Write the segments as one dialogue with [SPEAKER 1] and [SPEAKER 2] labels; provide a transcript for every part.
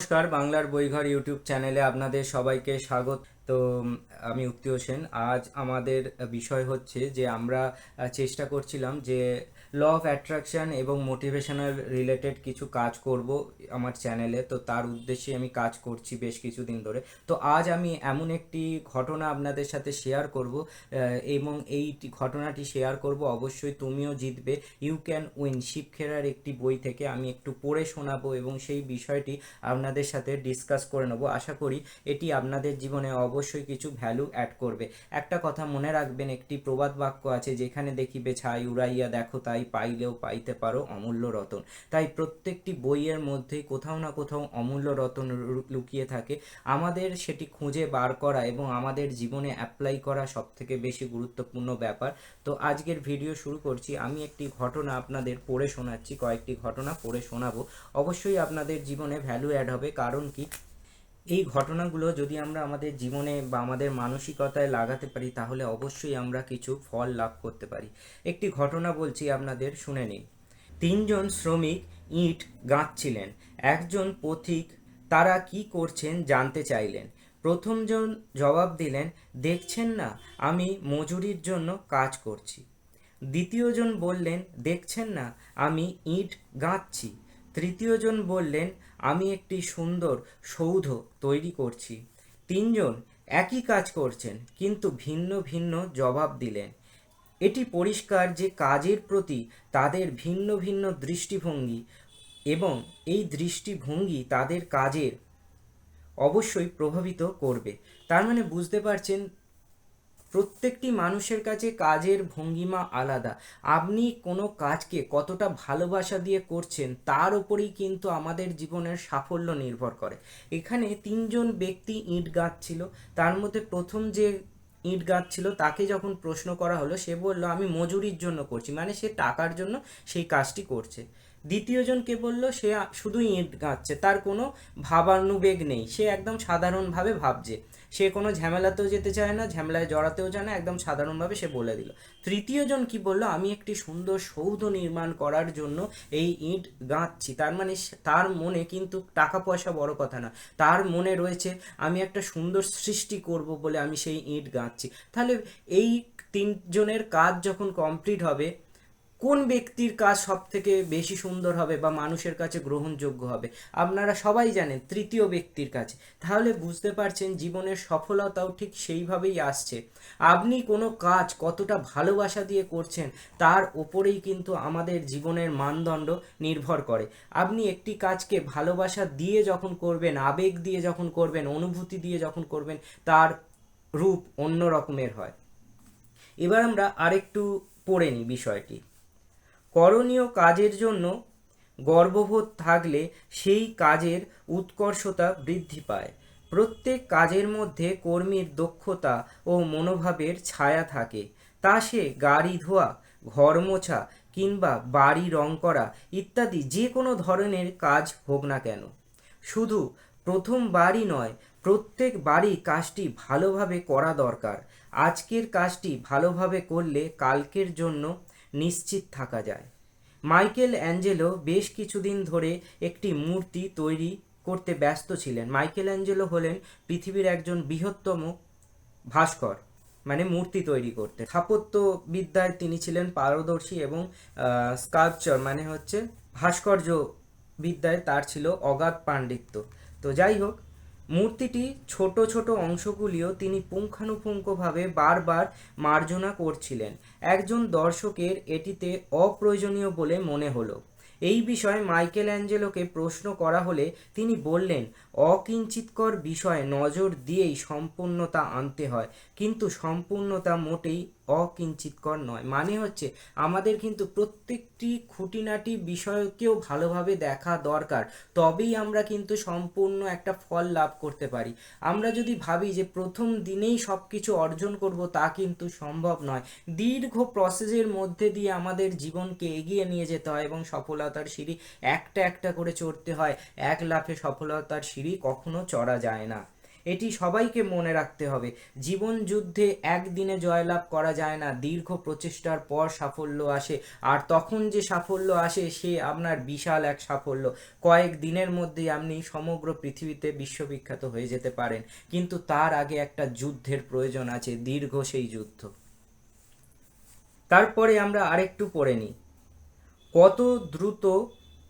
[SPEAKER 1] নমস্কার, বাংলার বইঘর ইউটিউব চ্যানেলে আপনাদের সবাইকে স্বাগত। তো আমি উক্তি হোসেন। আজ আমাদের বিষয় হচ্ছে যে আমরা চেষ্টা করছিলাম যে ল অফ অ্যাট্রাকশন এবং মোটিভেশনাল রিলেটেড কিছু কাজ করব আমার চ্যানেলে। তো তার উদ্দেশ্যে আমি কাজ করছি বেশ কিছুদিন ধরে। তো আজ আমি এমন একটি ঘটনা আপনাদের সাথে শেয়ার করব এবং এই ঘটনাটি শেয়ার করব। অবশ্যই তুমিও জিতবে। ইউ ক্যান উইন শিবখেরার একটি বই থেকে আমি একটু পড়ে শোনাবো এবং সেই বিষয়টি আপনাদের সাথে ডিসকাস করে নেব। আশা করি এটি আপনাদের জীবনে অবশ্যই কিছু ভ্যালু অ্যাড করবে। একটা কথা মনে রাখবেন, একটি প্রবাদ বাক্য আছে, যেখানে দেখিবে, ছাই উড়াইয়া দেখো তাই পাইলেও পাইতে পারো অমূল্য রতন। তাই প্রত্যেকটি বইয়ের মধ্যেই কোথাও না কোথাও অমূল্য রতন লুকিয়ে থাকে। আমাদের সেটি খুঁজে বার করা এবং আমাদের জীবনে অ্যাপ্লাই করা সব থেকে বেশি গুরুত্বপূর্ণ ব্যাপার। তো আজকের ভিডিও শুরু করছি। আমি একটি ঘটনা আপনাদের পড়ে শোনাচ্ছি, কয়েকটি ঘটনা পড়ে শোনাবো। অবশ্যই আপনাদের জীবনে ভ্যালু অ্যাড হবে। কারণ কি? এই ঘটনাগুলো যদি আমরা আমাদের জীবনে বা আমাদের মানসিকতায় লাগাতে পারি, তাহলে অবশ্যই আমরা কিছু ফল লাভ করতে পারি। একটি ঘটনা বলছি, আপনাদের শুনে নিন। তিনজন শ্রমিক ইট গাঁথছিলেন। একজন পথিক তারা কি করছেন জানতে চাইলেন। প্রথমজন জবাব দিলেন, দেখছেন না, আমি মজুরির জন্য কাজ করছি। দ্বিতীয়জন বললেন, দেখছেন না, আমি ইট গাঁথছি। তৃতীয়জন বললেন আমি একটি সুন্দর সৌধ তৈরি করছি। তিনজন একই কাজ করছেন, কিন্তু ভিন্ন ভিন্ন জবাব দিলেন। এটি পরিষ্কার যে কাজের প্রতি তাদের ভিন্ন ভিন্ন দৃষ্টিভঙ্গি এবং এই দৃষ্টিভঙ্গি তাদের কাজের অবশ্যই প্রভাবিত করবে। তার মানে বুঝতে পারছেন প্রত্যেকটি মানুষের কাছে কাজের ভঙ্গিমা আলাদা। আপনি কোনো কাজকে কতটা ভালোবাসা দিয়ে করছেন, তার উপরেই কিন্তু আমাদের জীবনের সাফল্য নির্ভর করে। এখানে তিনজন ব্যক্তি ইট গাঁথছিল। তার মধ্যে প্রথম যে ইট গাঁথছিল, তাকে যখন প্রশ্ন করা হলো, সে বলল, আমি মজুরির জন্য করছি। মানে সে টাকার জন্য সেই কাজটি করছে। দ্বিতীয়জনকে বলল, সে শুধুই ইট গাঁথছে তার কোনো ভাবানুবেগ নেই, সে একদম সাধারণভাবে ভাবছে। সে কোনো ঝামেলাতেও যেতে চায় না, ঝামেলায় জড়াতেও চায় না, একদম সাধারণভাবে সে বলে দিল। তৃতীয়জন কি বলল, আমি একটি সুন্দর সৌধ নির্মাণ করার জন্য এই ইট গাঁচ্ছি। তার মানে তার মনে কিন্তু টাকা পয়সা বড় কথা না। তার মনে রয়েছে, আমি একটা সুন্দর সৃষ্টি করব বলে আমি সেই ইট গাঁচ্ছি। তাহলে এই তিনজনের কাজ যখন কমপ্লিট হবে কোন ব্যক্তির কাজ সব থেকে বেশি সুন্দর হবে বা মানুষের কাছে গ্রহণযোগ্য হবে? আপনারা সবাই জানেন তৃতীয় ব্যক্তির কাছে। তাহলে বুঝতে পারছেন জীবনের সফলতাও ঠিক সেইভাবেই আসছে। আপনি কোনো কাজ কতটা ভালোবাসা দিয়ে করছেন, তার ওপরেই কিন্তু আমাদের জীবনের মানদণ্ড নির্ভর করে। আপনি একটি কাজকে ভালোবাসা দিয়ে যখন করবেন, আবেগ দিয়ে যখন করবেন, অনুভূতি দিয়ে যখন করবেন, তার রূপ অন্য রকমের হয়। এবার আমরা আরেকটু পড়ে নিই বিষয়টি। করণীয় কাজের জন্য গর্ববোধ থাকলে সেই কাজের উৎকর্ষতা বৃদ্ধি পায়। প্রত্যেক কাজের মধ্যে কর্মীর দক্ষতা ও মনোভাবের ছায়া থাকে। তা সে গাড়ি ধোয়া, ঘর মোছা কিংবা বাড়ি রং করা ইত্যাদি যে কোনো ধরনের কাজ হোক না কেন। শুধু প্রথম বারই নয়, প্রত্যেক বারই কাজটি ভালোভাবে করা দরকার। আজকের কাজটি ভালোভাবে করলে কালকের জন্য নিশ্চিত থাকা যায়। মাইকেল অ্যাঞ্জেলো বেশ কিছুদিন ধরে একটি মূর্তি তৈরি করতে ব্যস্ত ছিলেন। মাইকেল অ্যাঞ্জেলো হলেন পৃথিবীর একজন বৃহত্তম ভাস্কর মানে মূর্তি তৈরি করতে। স্থাপত্য বিদ্যায় তিনি ছিলেন পারদর্শী এবং স্কাল্পচার মানে হচ্ছে ভাস্কর্য বিদ্যায় তার ছিল অগাধ পাণ্ডিত্য। তো যাই হোক মূর্তিটি ছোট ছোট অংশগুলিও তিনি পুঙ্খানুপুঙ্খভাবে বারবার মার্জনা করছিলেন। একজন দর্শকের এটিতে অপ্রয়োজনীয় বলে মনে হলো। এই বিষয়ে মাইকেল অ্যাঞ্জেলোকে প্রশ্ন করা হলে তিনি বললেন অকিঞ্চিতকর বিষয়ে নজর দিয়েই সম্পূর্ণতা আনতে হয়। কিন্তু সম্পূর্ণতা মোটেই অকিঞ্চিতকর নয়। মানে হচ্ছে, আমাদের কিন্তু প্রত্যেকটি খুঁটিনাটি বিষয়কেও ভালোভাবে দেখা দরকার। তবেই আমরা কিন্তু সম্পূর্ণ একটা ফল লাভ করতে পারি। আমরা যদি ভাবি যে প্রথম দিনেই সব কিছু অর্জন করব, তা কিন্তু সম্ভব নয়। দীর্ঘ প্রসেসের মধ্যে দিয়ে আমাদের জীবনকে এগিয়ে নিয়ে যেতে হয় এবং সফলতার সিঁড়ি একটা একটা করে চড়তে হয়। এক লাফে সফলতার সিঁড়ি কখনো চড়া যায় না। এটি সবাইকে মনে রাখতে হবে, জীবন যুদ্ধে একদিনে জয়লাভ করা যায় না, দীর্ঘ প্রচেষ্টার পর সাফল্য আসে, আর তখন যে সাফল্য আসে সে আপনার বিশাল এক সাফল্য। কয়েক দিনের মধ্যেই আপনি সমগ্র পৃথিবীতে বিশ্ববিখ্যাত হয়ে যেতে পারেন, কিন্তু তার আগে একটা যুদ্ধের প্রয়োজন আছে, দীর্ঘ সেই যুদ্ধ। তারপরে আমরা আরেকটু পড়ে নিই। কত দ্রুত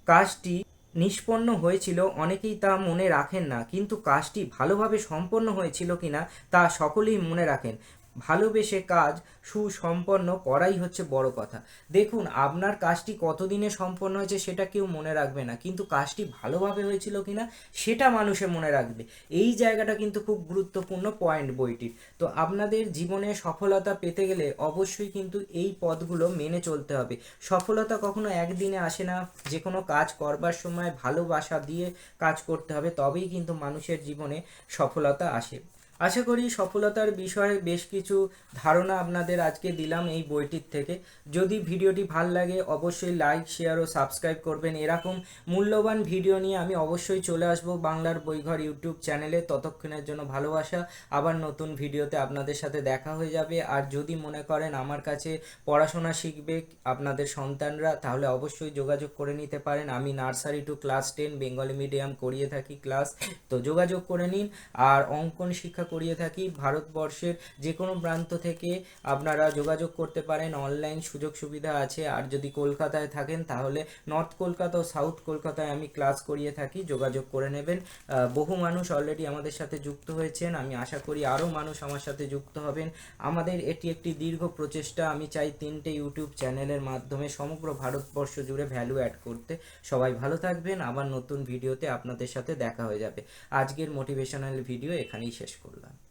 [SPEAKER 1] কাজটি নিষ্পন্ন হয়েছিল, অনেকেই তা মনে রাখেন না, কিন্তু কাজটি ভালোভাবে সম্পন্ন হয়েছিল কিনা তা সকলেই মনে রাখেন। ভালোবেসে কাজ সুসম্পন্ন করাই হচ্ছে বড় কথা। দেখুন, আপনার কাজটি কতদিনে সম্পন্ন হয়েছে সেটা কেউ মনে রাখবে না। কিন্তু কাজটি ভালোভাবে হয়েছিল কিনা সেটা মানুষে মনে রাখবে। এই জায়গাটা কিন্তু খুব গুরুত্বপূর্ণ পয়েন্ট বইটির। তো আপনাদের জীবনে সফলতা পেতে গেলে অবশ্যই কিন্তু এই পদগুলো মেনে চলতে হবে। সফলতা কখনো একদিনে আসে না। যে কোনো কাজ করবার সময় ভালোবাসা দিয়ে কাজ করতে হবে, তবেই কিন্তু মানুষের জীবনে সফলতা আসে। আশা করি সফলতার বিষয়ে বেশ কিছু ধারণা আপনাদের আজকে দিলাম এই বইটির থেকে। যদি ভিডিওটি ভালো লাগে, অবশ্যই লাইক, শেয়ার ও সাবস্ক্রাইব করবেন। এরকম মূল্যবান ভিডিও নিয়ে আমি অবশ্যই চলে আসব বাংলার বইঘর ইউটিউব চ্যানেলে। ততক্ষণের জন্য ভালোবাসা। আবার নতুন ভিডিওতে আপনাদের সাথে দেখা হয়ে যাবে। আর যদি মনে করেন আমার কাছে পড়াশোনা শিখবে আপনাদের সন্তানরা, তাহলে অবশ্যই যোগাযোগ করে নিতে পারেন। আমি nursery to class ten, Bengali medium, করিয়ে থাকি ক্লাস। তো যোগাযোগ করে নিন। আর অঙ্কন শিক্ষা করিয়ে থাকি। ভারতবর্ষের যে কোনো প্রান্ত থেকে আপনারা যোগাযোগ করতে পারেন। অনলাইন সুযোগ সুবিধা আছে। আর যদি কলকাতায় থাকেন, তাহলে নর্থ কলকাতা ও সাউথ কলকাতায় আমি ক্লাস করিয়ে থাকি। যোগাযোগ করে নেবেন। বহু মানুষ অলরেডি আমাদের সাথে যুক্ত হয়েছেন। আমি আশা করি আরও মানুষ আমার সাথে যুক্ত হবেন। আমাদের এটি একটি দীর্ঘ প্রচেষ্টা। আমি চাই তিনটে ইউটিউব চ্যানেলের মাধ্যমে সমগ্র ভারতবর্ষ জুড়ে ভ্যালু অ্যাড করতে সবাই ভালো থাকবেন। আবার নতুন ভিডিওতে আপনাদের সাথে দেখা হয়ে যাবে। আজকের মোটিভেশনাল ভিডিও এখানেই শেষ Hola.